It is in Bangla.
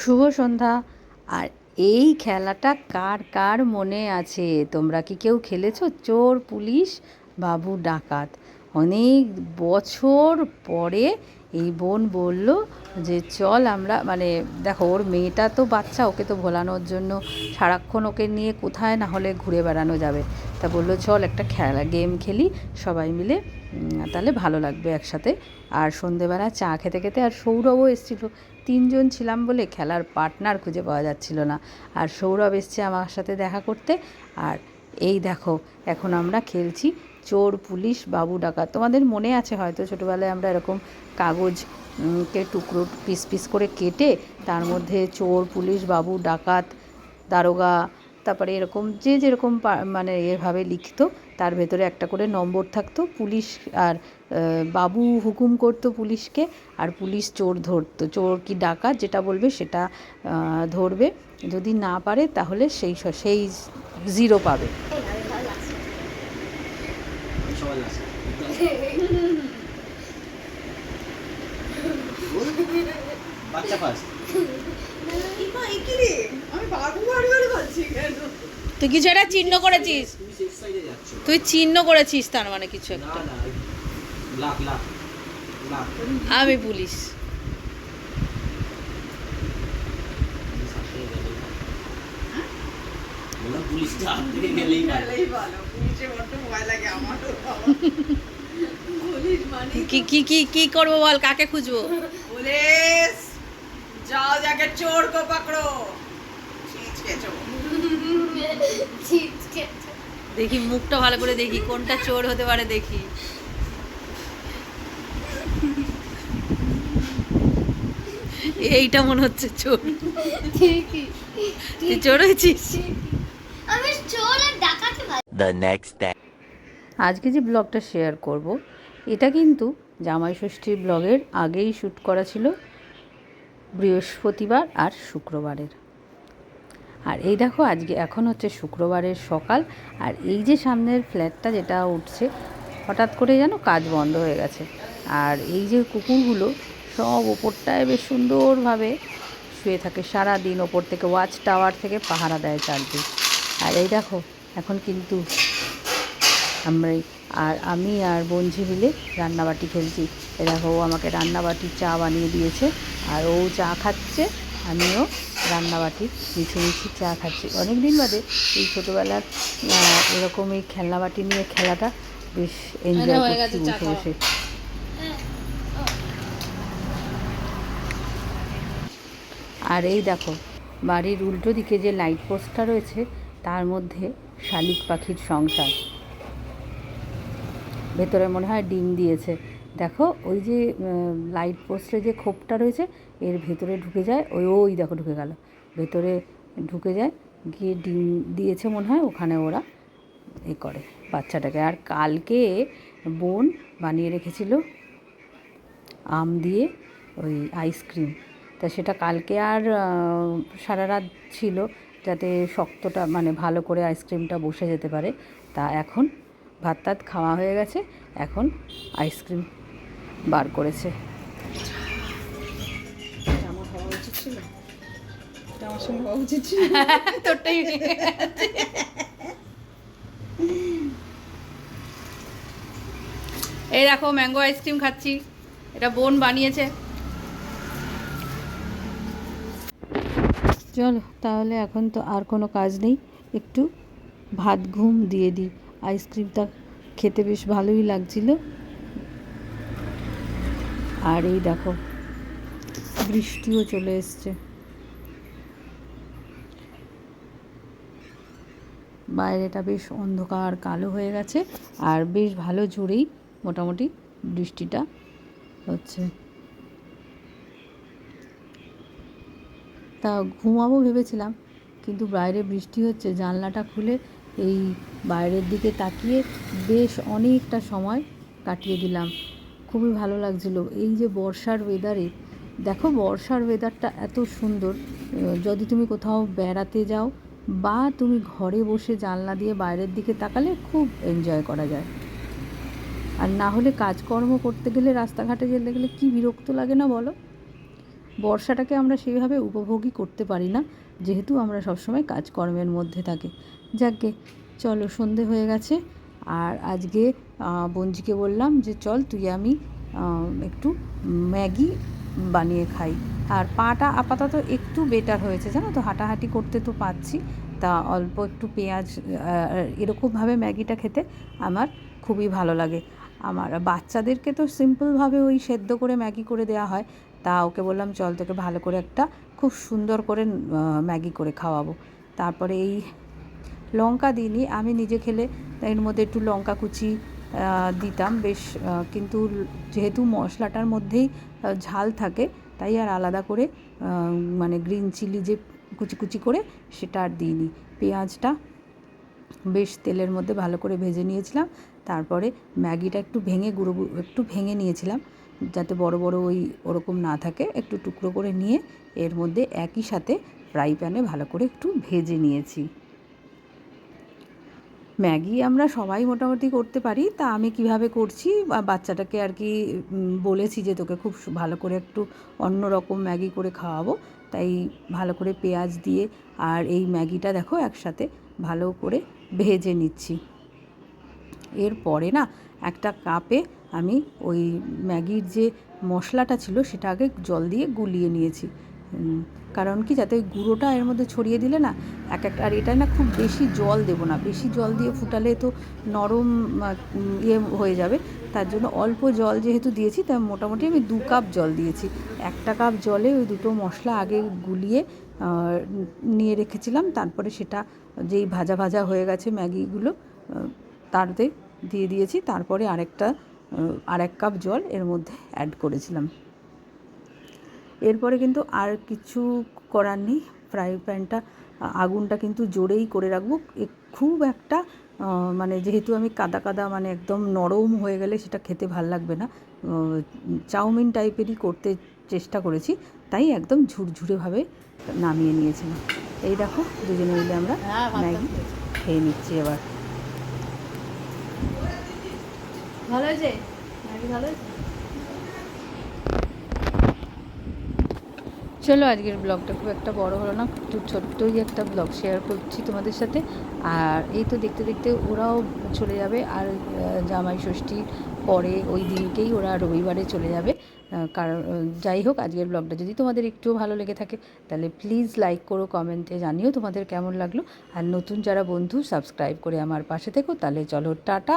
শুভ সন্ধ্যা। আর এই খেলাটা কার কার মনে আছে? তোমরা কি কেউ খেলেছো? চোর, পুলিশ, বাবু, ডাকাত। অনেক বছর পরে এই বোন বলল যে, চল আমরা মানে দেখো, ওর মেয়েটা তো বাচ্চা, ওকে তো ভোলানোর জন্য সারাক্ষণ ওকে নিয়ে কোথায় না হলে ঘুরে বেড়ানো যাবে? তা বলল, চল একটা খেলা, গেম খেলি, সবাই মিলে তাহলে ভালো লাগবে একসাথে। আর সন্ধেবেলা চা খেতে খেতে আর সৌরভও এসেছিল। তিনজন ছিলাম বলে খেলার পার্টনার খুঁজে পাওয়া যাচ্ছিল না। আর সৌরভ এসছে আমার সাথে দেখা করতে। আর এই দেখো, এখন আমরা খেলছি চোর, পুলিশ, বাবু ডাকাত। তোমাদের মনে আছে হয়তো ছোটোবেলায় আমরা এরকম কাগজ কে টুকরো পিস পিস করে কেটে তার মধ্যে চোর, পুলিশ, বাবু ডাকাত, দারোগা, তারপরে এরকম যে যেরকম মানে এভাবে লিখতো তার ভেতরে একটা করে নম্বর থাকতো পুলিশ আর বাবু হুকুম করতো পুলিশকে আর পুলিশ চোর ধরতো। চোর কি ডাকাত যেটা বলবে সেটা ধরবে। যদি না পারে তাহলে সেই স- সেই জিরো পাবে। বাচ্চা ফার্স্ট তুই কিছু একটা চিহ্ন করেছিস। তুই চিহ্ন করেছিস তার মানে কিছু লাখ আমি পুলিশ। মানে কি কি কি কি করব বল কাকে খুঁজবো? পুলিশ যাও যাকে চোর কো পাকড়ো। ছিচকে চোর। দেখি মুখটা ভালো করে দেখি কোনটা চোর হতে পারে দেখি। এইটা মনে হচ্ছে চোর। ঠিকই। তুই চোর হয়েছিস. আজকে যে ব্লগটা শেয়ার করব এটা কিন্তু জামাই ষষ্ঠীর ব্লগের আগেই শ্যুট করা ছিল বৃহস্পতিবার আর শুক্রবারের। আর এই দেখো, আজকে এখন হচ্ছে শুক্রবারের সকাল, আর এই যে সামনের ফ্ল্যাটটা যেটা উঠছে, হঠাৎ করে যেন কাজ বন্ধ হয়ে গেছে। আর এই যে কুকুরগুলো, সব ওপরটায় বেশ সুন্দরভাবে শুয়ে থাকে। সারা দিন ওপর থেকে ওয়াচ টাওয়ার থেকে পাহারা দেয় চারদিক। আর এই দেখো, এখন কিন্তু আমরা আর আমি আর বঞ্জি মিলে রান্নাবাটি খেলছি। এ দেখো, ও আমাকে রান্নাবাটি চা বানিয়ে দিয়েছে, আর ও চা খাচ্ছে, আমিও রান্নাবাটি মিছিমিছি চা খাচ্ছি। অনেক দিন বাদে এই ছোটোবেলার এরকম এই খেলনাবাটি নিয়ে খেলাটা বেশ এনজয় করছি বসে বসে। আর এই দেখো বাড়ির উল্টো দিকে যে লাইট পোস্টটা রয়েছে তার মধ্যে শালিক পাখির সংসার। ভেতরে মনে হয় ডিম দিয়েছে। দেখো, ওই যে লাইট পোস্টে যে খোপটা রয়েছে, এর ভেতরে ঢুকে যায়, ওই ওই দেখো ঢুকে গেল। ভেতরে ঢুকে যায়, গিয়ে ডিম দিয়েছে মনে হয়, ওখানে ওরা এ করে বাচ্চাটাকে। আর কালকে বোন বানিয়ে রেখেছিল আম দিয়ে ওই আইসক্রিম তা সেটা কালকে আর সারা রাত ছিল, যাতে শক্তটা মানে ভালো করে আইসক্রিমটা বসে যেতে পারে। তা এখন ভাত টাত খাওয়া হয়ে গেছে, এখন আইসক্রিম বার করেছে। তোরটাই এই দেখো ম্যাঙ্গো আইসক্রিম খাচ্ছি। এটা বোন বানিয়েছে। চলো তাহলে এখন তো আর কোনো কাজ নেই। একটু ভাত ঘুম দিয়ে দিই। আইসক্রিমটা খেতে বেশ ভালোই লাগছিল। আর এই দেখো, বৃষ্টিও চলে এসছে। বাইরেটা বেশ অন্ধকার, কালো হয়ে গেছে, আর বেশ ভালো জোরেই মোটামুটি বৃষ্টিটা হচ্ছে। তা ঘুমাবো ভেবেছিলাম, কিন্তু বাইরে বৃষ্টি হচ্ছে, জানলাটা খুলে এই বাইরের দিকে তাকিয়ে বেশ অনেকটা সময় কাটিয়ে দিলাম। খুবই ভালো লাগছিল। এই যে বর্ষার ওয়েদারে দেখো বর্ষার ওয়েদারটা এত সুন্দর। যদি তুমি কোথাও বেড়াতে যাও বা তুমি ঘরে বসে জানলা দিয়ে বাইরের দিকে তাকালে খুব এনজয় করা যায়। আর না হলে কাজকর্ম করতে গেলে, রাস্তাঘাটে যেতে গেলে কী বিরক্ত লাগে না বলো? বর্ষাটাকে আমরা সেইভাবে উপভোগই করতে পারি না, যেহেতু আমরা সবসময় কাজকর্মের মধ্যে থাকি। যাকে চলো সন্ধে হয়ে গেছে। আর আজকে বঞ্জিকে বললাম যে, চল তুই আমি একটু ম্যাগি বানিয়ে খাই। আর পাটা আপাতত একটু বেটার হয়েছে, জানো তো? হাঁটাহাঁটি করতে তো পাচ্ছি তা অল্প একটু পেঁয়াজ এরকমভাবে ম্যাগিটা খেতে আমার খুবই ভালো লাগে। আমার বাচ্চাদেরকে তো সিম্পলভাবে ওই সেদ্ধ করে ম্যাগি করে দেওয়া হয়। তা ওকে বললাম, চল তোকে ভালো করে একটা খুব সুন্দর করে ম্যাগি করে খাওয়াবো। তারপরে এই লঙ্কা দিইনি। আমি নিজে খেলে এর মধ্যে একটু লঙ্কা কুচি দিতাম। বেশ কিন্তু যেহেতু মশলাটার মধ্যেই ঝাল থাকে, তাই আর আলাদা করে মানে গ্রিন চিলি যে কুচি কুচি করে, সেটা আর দিইনি। পেঁয়াজটা বেশ তেলের মধ্যে ভালো করে ভেজে নিয়েছিলাম। তারপরে ম্যাগিটা একটু ভেঙে গুঁড়ো একটু ভেঙে নিয়েছিলাম, যাতে বড় বড় ওই ওরকম না থাকে। একটু টুকরো করে নিয়ে, এর মধ্যে একই সাথে ফ্রাই প্যানে ভালো করে একটু ভেজে নিয়েছি। ম্যাগি আমরা সবাই মোটামুটি করতে পারি। তা আমি কীভাবে করছি? বা বাচ্চাটাকে আর কি বলেছি যে তোকে খুব ভালো করে একটু অন্য রকম ম্যাগি করে খাওয়াবো। তাই ভালো করে পেঁয়াজ দিয়ে আর এই ম্যাগিটা দেখো একসাথে ভালো করে ভেজে নিচ্ছি। এরপরে না, একটা কাপে আমি ওই ম্যাগির যে মশলাটা ছিল সেটা আগে জল দিয়ে গুলিয়ে নিয়েছি। কারণ কি যাতে গুঁড়োটা এর মধ্যে ছড়িয়ে দিলে না, এক একটা আর এটা না খুব বেশি জল দেবো না, বেশি জল দিয়ে ফুটালে তো নরম ইয়ে হয়ে যাবে। তার জন্য অল্প জল যেহেতু দিয়েছি তাই মোটামুটি আমি দু কাপ জল দিয়েছি। একটা কাপ জলে ওই দুটো মশলা আগে গুলিয়ে নিয়ে রেখেছিলাম, তারপরে সেটা যেই ভাজা ভাজা হয়ে গেছে ম্যাগিগুলো তারতে দিয়ে দিয়েছি। তারপরে আরেকটা আরেক কাপ জল এর মধ্যে অ্যাড করেছিলাম। এরপরে কিন্তু আর কিছু করার নেই। ফ্রাই প্যানটা আগুনটা কিন্তু জোরেই করে রাখব। খুব একটা মানে যেহেতু আমি কাদা কাদা মানে একদম নরম হয়ে গেলে সেটা খেতে ভালো লাগবে না। চাউমিন টাইপেরই করতে চেষ্টা করেছি তাই একদম ঝুরঝুরেভাবে নামিয়ে নিয়েছিলাম। এই দেখো দুজনে মিলে আমরা ম্যাগি খেয়ে নিচ্ছি এবার। ভালো হয়েছে? ম্যাগি ভালো হয়েছে? চলো আজকের ব্লগটা খুব একটা বড় হলো না একটু ছোট্টই একটা ব্লগ শেয়ার করছি তোমাদের সাথে। আর এই তো দেখতে দেখতে ওরাও চলে যাবে আর জামাই ষষ্ঠীর পরে ওই দিনকেই ওরা রবিবারে চলে যাবে। কারণ যাই হোক আজকের ব্লগটা যদি তোমাদের একটুও ভালো লেগে থাকে, তাহলে প্লিজ লাইক করো কমেন্টে জানিও তোমাদের কেমন লাগল। আর নতুন যারা বন্ধু সাবস্ক্রাইব করে আমার পাশে থেকো, তাহলে চলো, টাটা।